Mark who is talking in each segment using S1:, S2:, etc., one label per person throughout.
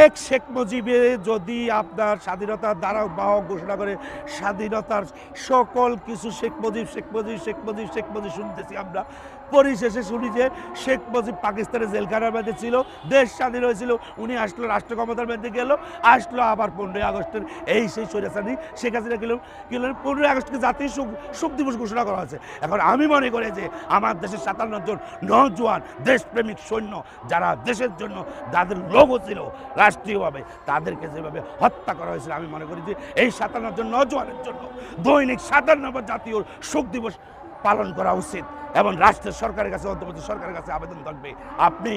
S1: এক শেখ মুজিবে যদি আপনার স্বাধীনতার দ্বারা বাহক ঘোষণা করে, স্বাধীনতার সকল কিছু শেখ মুজিব শেখ মুজিব শেখ মুজিব শেখ মুজিব শুনতেছি আমরা। পরিশেষে শুনি যে শেখ মুজিব পাকিস্তানের জেলখানার মধ্যে ছিল, দেশ স্বাধীন হয়েছিল, উনি আসলো রাষ্ট্র ক্ষমতার মধ্যে গেল, আসলো আবার পনেরোই আগস্টের এই সেই স্বৈরাচারী শেখ হাসিনা গেল গেল, পনেরোই আগস্টকে জাতীয় শোক দিবস ঘোষণা করা হয়েছে। এখন আমি মনে করি যে আমার দেশের সাতান্ন জন নজওয়ান দেশপ্রেমিক সৈন্য, যারা দেশের জন্য যাদের লোগো ছিল রাষ্ট্রীয়ভাবে তাদেরকে যেভাবে হত্যা করা হয়েছিল, আমি মনে করি যে এই সাতান্ন জন নজওয়ানের জন্য দৈনিক সাতান্ন জাতীয় শোক দিবস পালন করা উচিত এবং রাষ্ট্রের সরকারের কাছে, অন্তর্বর্তী সরকারের কাছে আবেদন থাকবে। আপনি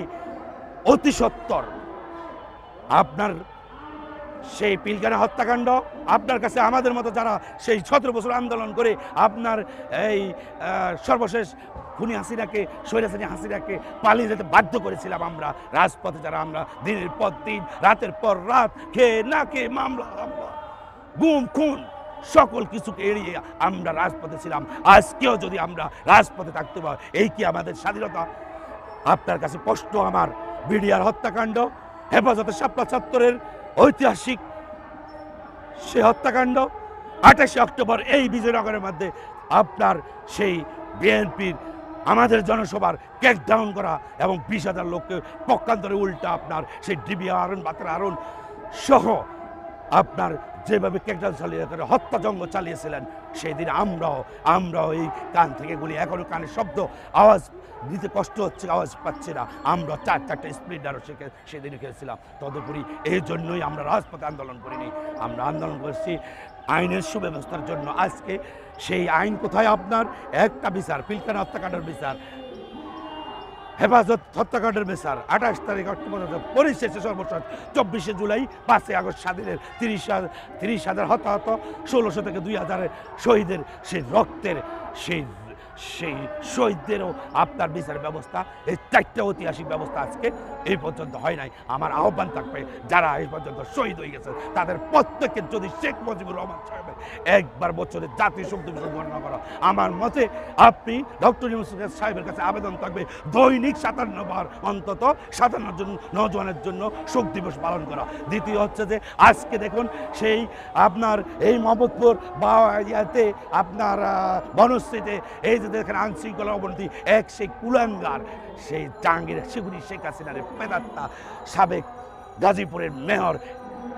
S1: অতি সত্তর, আপনার সেই পিলখানা হত্যাকাণ্ড আপনার কাছে, আমাদের মতো যারা সেই সতেরো বছর আন্দোলন করে আপনার এই সর্বশেষ খুনি হাসিনাকে সৈরাসানি হাসিনাকে পালিয়ে যেতে বাধ্য করেছিলাম আমরা। রাজপথে যারা আমরা দিনের পর দিন, রাতের পর রাত খেয়ে না খেয়ে মামলা, গুম, খুন, সকল কিছুকে এড়িয়ে আমরা রাজপথে ছিলাম। আজকেও যদি আমরা রাজপথে থাকতে পারি, এই কি আমাদের স্বাধীনতা? আপনার কাছে স্পষ্ট আমার বিডিআর হত্যাকাণ্ড, হেফাজতে শাপলা চত্বরের ঐতিহাসিক সে হত্যাকাণ্ড, আঠাশে অক্টোবর এই বিজয়নগরের মধ্যে আপনার সেই বিএনপির আমাদের জনসভার কেক ডাউন করা এবং বিশ হাজার লোককে পক্ষান্তরে উল্টা আপনার সেই ডিবি আরণ বাতের আরণ সহ আপনার যেভাবে কেকডাল চালিয়ে করে হত্যাযজ্ঞ চালিয়েছিলেন সেই দিন আমরাও আমরাও এই কান থেকে গুলি, এখনও কানে শব্দ, আওয়াজ দিতে কষ্ট হচ্ছে, আওয়াজ পাচ্ছি না। আমরা চার, চারটে স্প্লিন্ডারও সেখানে সেদিন খেয়েছিলাম। তদুপরি এই জন্যই আমরা রাজপথে আন্দোলন করিনি। আমরা আন্দোলন করছি আইনের সুব্যবস্থার জন্য। আজকে সেই আইন কোথায় আপনার? একটা বিচার, পিলখানা হত্যাকাণ্ডের বিচার। হেফাজত হত্যাকাণ্ডের মেসার। আঠাশ তারিখ অক্টোবর পরিশেষে সর্বশেষ চব্বিশে জুলাই, পাঁচই আগস্ট স্বাধীনের তিরিশ হাজার তিরিশ হাজার হতাহত, ষোলোশো থেকে দুই হাজারের শহীদের সেই রক্তের সেই সেই শহীদদেরও আপনার বিচার ব্যবস্থা, এই চারটে ঐতিহাসিক ব্যবস্থা আজকে এই পর্যন্ত হয় নাই। আমার আহ্বান থাকবে, যারা এই পর্যন্ত শহীদ হয়ে গেছে, তাদের প্রত্যেকের যদি শেখ মুজিবুর রহমান সাহেবের একবার বছরে জাতীয় শোক দিবস গণনা করা। আমার মতে আপনি ডক্টর ইউসুফ সাহেবের কাছে আবেদন থাকবে, দৈনিক সাতান্ন বার অন্তত সাতান্ন জন নজওয়ানের জন্য শোক দিবস পালন করা। দ্বিতীয় হচ্ছে যে, আজকে দেখুন সেই আপনার এই মোহাম্মদপুর বা ইয়াতে আপনার বনশ্রীতে এই যে দেখেন আইনশৃঙ্খলা অবনতি। এক সেই কুলাঙ্গার, সেই জাহাঙ্গীর সেগুলি শেখ হাসিনার পেদাত্তা সাবেক গাজীপুরের মেয়র।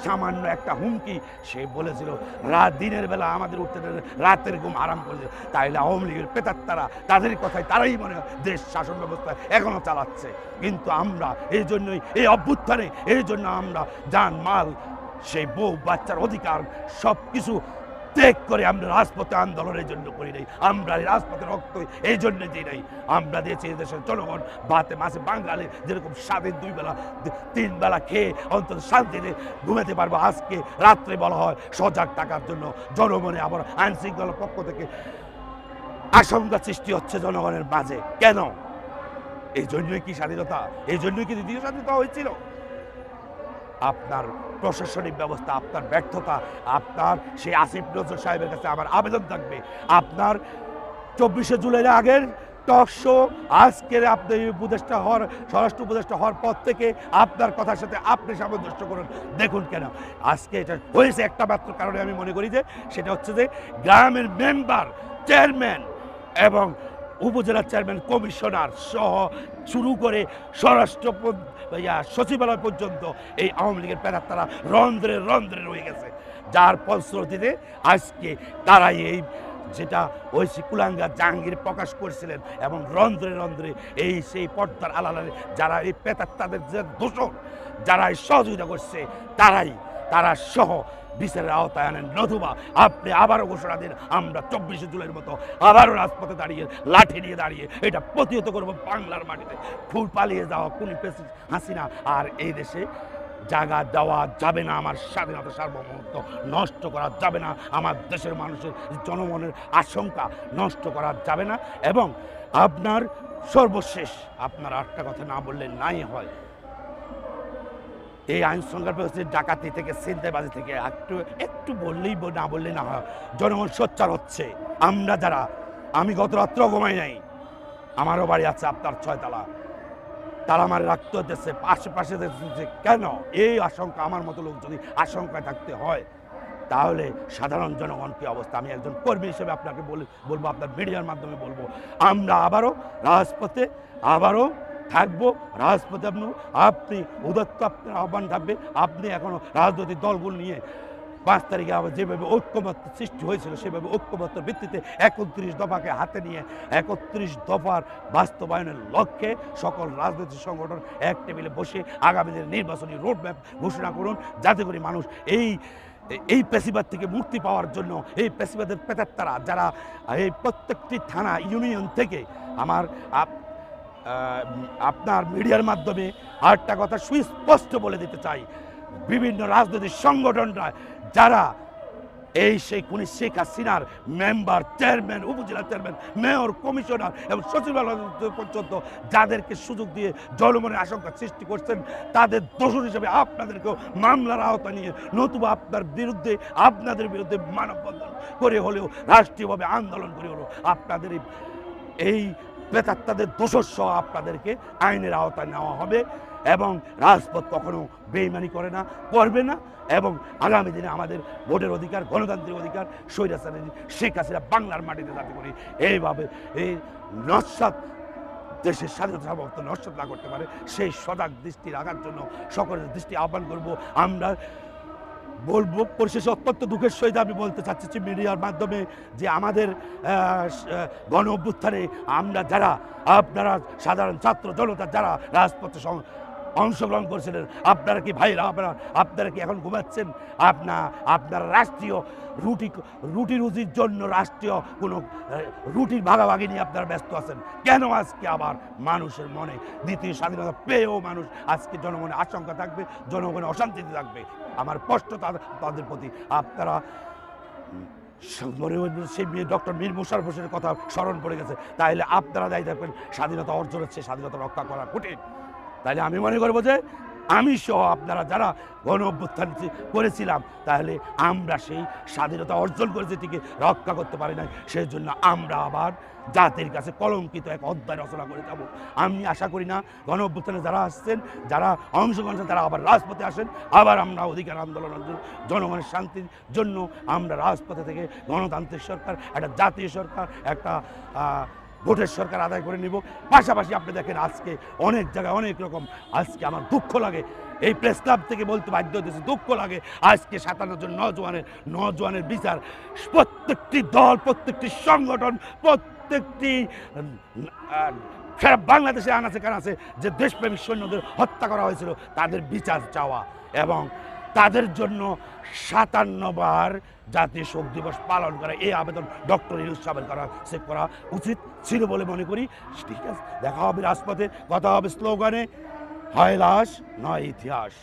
S1: সামান্য একটা হুমকি, সে বলেছিল, রাত দিনের বেলা আমাদের উঠতে রাতের ঘুম আরাম করেছে তাইলে আওয়ামী লীগের পেতাত্তারা, তাদের কথাই তারাই মনে দেশ শাসন ব্যবস্থা এখনও চালাচ্ছে। কিন্তু আমরা এই জন্যই, এই অভ্যুত্থানে, এই জন্য আমরা যান মাল সেই বউ বাচ্চার অধিকার সব কিছু ত্যাগ করে আমরা রাজপথে আন্দোলনের জন্য করি নাই। আমরা রাজপথে রক্ত এই জন্য দিই নাই। আমরা দিয়েছি এই দেশের জনগণ ভাতে মাসে বাঙালি, যেরকম স্বাধীন দুই বেলা, তিন বেলা খেয়ে অন্তত শান্তিতে ঘুমাতে পারব। আজকে রাত্রে বলা হয়, সজাগ থাকার জন্য জনমনে আবার আইন শৃঙ্খলার পক্ষ থেকে আশঙ্কা সৃষ্টি হচ্ছে জনগণের মাঝে। কেন? এই জন্যই কি স্বাধীনতা? এই জন্যই কি দ্বিতীয় স্বাধীনতা হয়েছিল? আপনার প্রশাসনিক ব্যবস্থা, আপনার ব্যর্থতা, আপনার সেই আসিফ নজর সাহেবের কাছে আমার আবেদন থাকবে। আপনার চব্বিশে জুলাইয়ের আগের টক শো, আজকের আপনি উপদেষ্টা হওয়ার, স্বরাষ্ট্র উপদেষ্টা হওয়ার পর থেকে আপনার কথার সাথে আপনি সামঞ্জস্য করুন। দেখুন কেন, আজকে এটা হয়েছে একটা মাত্র কারণে আমি মনে করি যে, সেটা হচ্ছে যে গ্রামের মেম্বার চেয়ারম্যান এবং উপজেলা চেয়ারম্যান, কমিশনার সহ শুরু করে স্বরাষ্ট্র সচিবালয় পর্যন্ত এই আওয়ামী লীগের প্যারাত তারা রন্ধ্রে রন্ধ্রে রয়ে গেছে। যার ফলশ্রুতিতে আজকে তারাই এই যেটা ঐশী কুলাঙ্গা জাহাঙ্গীর প্রকাশ করছিলেন এবং রন্ধ্রে রন্ধ্রে এই সেই পর্দার আলালে যারা এই পেতার তাদের যে দোষর যারা সহযোগিতা করছে, তারাই, তারা সহ বিচারের আওতায় আনেন। নতুবা আপনি আবারও ঘোষণা দিন, আমরা চব্বিশে জুলাইয়ের মতো আবারও রাজপথে দাঁড়িয়ে, লাঠি নিয়ে দাঁড়িয়ে এটা প্রতিহত করব বাংলার মাটিতে। ফুল পালিয়ে যাওয়া কোন হাসিনা আর এই দেশে জায়গা দেওয়া যাবে না, আমার স্বাধীনতা সার্বভৌমত্ব নষ্ট করা যাবে না, আমার দেশের মানুষের জনমনের আশঙ্কা নষ্ট করা যাবে না এবং আপনার সর্বশেষ, আপনার আটটা কথা না বললে নাই হয়। এই আইন ব্যবস্থার ডাকাতি থেকে ছিনতাইবাজি থেকে একটু একটু বললেই না বললেই না হয়। জনগণ সোচ্চার হচ্ছে। আমরা যারা, আমি গত রাত্র ঘুমাই নাই। আমারও বাড়ি আছে আপনার ছয়তলা। তারা আমার রাখতে আশেপাশে দেখতেছে কেন? এই আশঙ্কা আমার মতো লোক যদি আশঙ্কায় থাকতে হয়, তাহলে সাধারণ জনগণ কি অবস্থা? আমি একজন কর্মী হিসেবে আপনাকে বল- বলব, আপনার মিডিয়ার মাধ্যমে বলব। আমরা আবারও রাজপথে, আবারও থাকব। রাজপথে আপনি আপনি উদত্ত আপনার আহ্বান থাকবে। আপনি এখনও রাজনৈতিক দলগুলো নিয়ে পাঁচ তারিখে আবার যেভাবে ঐক্যমত্য সৃষ্টি হয়েছিল, সেভাবে ঐক্যমত্যের ভিত্তিতে একত্রিশ দফাকে হাতে নিয়ে, একত্রিশ দফার বাস্তবায়নের লক্ষ্যে সকল রাজনৈতিক সংগঠন এক টেবিলে বসে আগামী দিনের নির্বাচনী রোডম্যাপ ঘোষণা করুন। যাতে করে মানুষ এই এই পেশিবাদ থেকে মুক্তি পাওয়ার জন্য, এই পেশিবাদের পেতাত্তারা যারা এই প্রত্যেকটি থানা, ইউনিয়ন থেকে আমার আপনার মিডিয়ার মাধ্যমে আরেকটা কথা সুস্পষ্ট বলে দিতে চাই। বিভিন্ন রাজনৈতিক সংগঠনরা, যারা এই সেই কোন শেখ হাসিনার মেম্বার, চেয়ারম্যান, উপজেলা চেয়ারম্যান, মেয়র, কমিশনার এবং সচিবালয় পর্যন্ত যাদেরকে সুযোগ দিয়ে জনমনের আশঙ্কা সৃষ্টি করছেন, তাদের দোষর হিসেবে আপনাদেরকেও মামলার আওতা নিয়ে নতুবা আপনার বিরুদ্ধে, আপনাদের বিরুদ্ধে মানববন্ধন করে হলেও রাষ্ট্রীয়ভাবে আন্দোলন করে হলেও আপনাদের এই- এই প্রেতাত্মাদের দোষর সহ আপনাদেরকে আইনের আওতায় নেওয়া হবে এবং রাজপথ কখনো বেইমানি করে না, করবে না এবং আগামী দিনে আমাদের ভোটের অধিকার, গণতান্ত্রিক অধিকার স্বৈরাচারী শেখ হাসিনা বাংলার মাটিতে যাতে করি এইভাবে এই নস্বাত দেশের স্বাধীনতা সার্বভৌমত্ব নষ্ট না করতে পারে, সেই সজাগ দৃষ্টি রাখার জন্য সকলের দৃষ্টি আহ্বান করব। আমরা বলব পরিশেষে অত্যন্ত দুঃখের সহিত আমি বলতে চাচ্ছি মিডিয়ার মাধ্যমে যে আমাদের গণ অভ্যুত্থানে আমরা যারা, আপনারা সাধারণ ছাত্র জনতা যারা রাজপথে অংশগ্রহণ করেছিলেন। আপনারা কি ভাইরা, আপনারা আপনারা কি এখন ঘুমাচ্ছেন? আপনা, আপনারা রাষ্ট্রীয় রুটি রুটি রুজির জন্য রাষ্ট্রীয় কোনো রুটির ভাগাভাগি নিয়ে আপনারা ব্যস্ত আছেন। কেন আজকে আবার মানুষের মনে দ্বিতীয় স্বাধীনতা পেয়েও মানুষ আজকে জনমনে আশঙ্কা থাকবে, জনগণে অশান্তিতে থাকবে? আমার স্পষ্ট তাদের প্রতি আপনারা সেই ডক্টর মীর মুশারফ হোসেনের কথা স্মরণ পড়ে গেছে। তাহলে আপনারা দায়ী থাকবেন স্বাধীনতা অর্জন হচ্ছে স্বাধীনতা রক্ষা করা কঠিন তাহলে আমি মনে করব যে আমি সহ আপনারা যারা গণ অভ্যুত্থান করেছিলাম, তাহলে আমরা সেই স্বাধীনতা অর্জন করেছি, ঠিকই রক্ষা করতে পারি না সেই জন্য আমরা আবার জাতির কাছে কলঙ্কিত এক অধ্যায় রচনা করে যাব। আমি আশা করি না গণ অভ্যুত্থানে যারা আসছেন, যারা অংশগ্রহণ তারা আবার রাজপথে আসেন, আবার আমরা অধিকার আন্দোলনের জন্য জনগণের শান্তির জন্য আমরা রাজপথে থেকে গণতান্ত্রিক সরকার, একটা জাতীয় সরকার, একটা ভোটের সরকার আদায় করে নিব। পাশাপাশি আপনি দেখেন আজকে অনেক জায়গায় অনেক রকম, আজকে আমার দুঃখ লাগে। এই প্রেস ক্লাব থেকে বলতে বাধ্য হতেছি দুঃখ লাগে আজকে সাতান্ন জন নজওয়ানের নজওয়ানের বিচার। প্রত্যেকটি দল, প্রত্যেকটি সংগঠন, প্রত্যেকটি সারা বাংলাদেশে আনাচে কানাচে যে দেশপ্রেমিক সৈন্যদের হত্যা করা হয়েছিল, তাদের বিচার চাওয়া এবং তাদের জন্য সাতান্নবার জাতীয় শোক দিবস পালন করা, এই আবেদন ডক্টর ইউজ সাহেবের করা সে করা উচিত ছিল বলে মনে করি। ঠিক আছে, দেখা হবে রাজপথে, কথা হবে স্লোগানে, হয় লাশ, নয় ইতিহাস।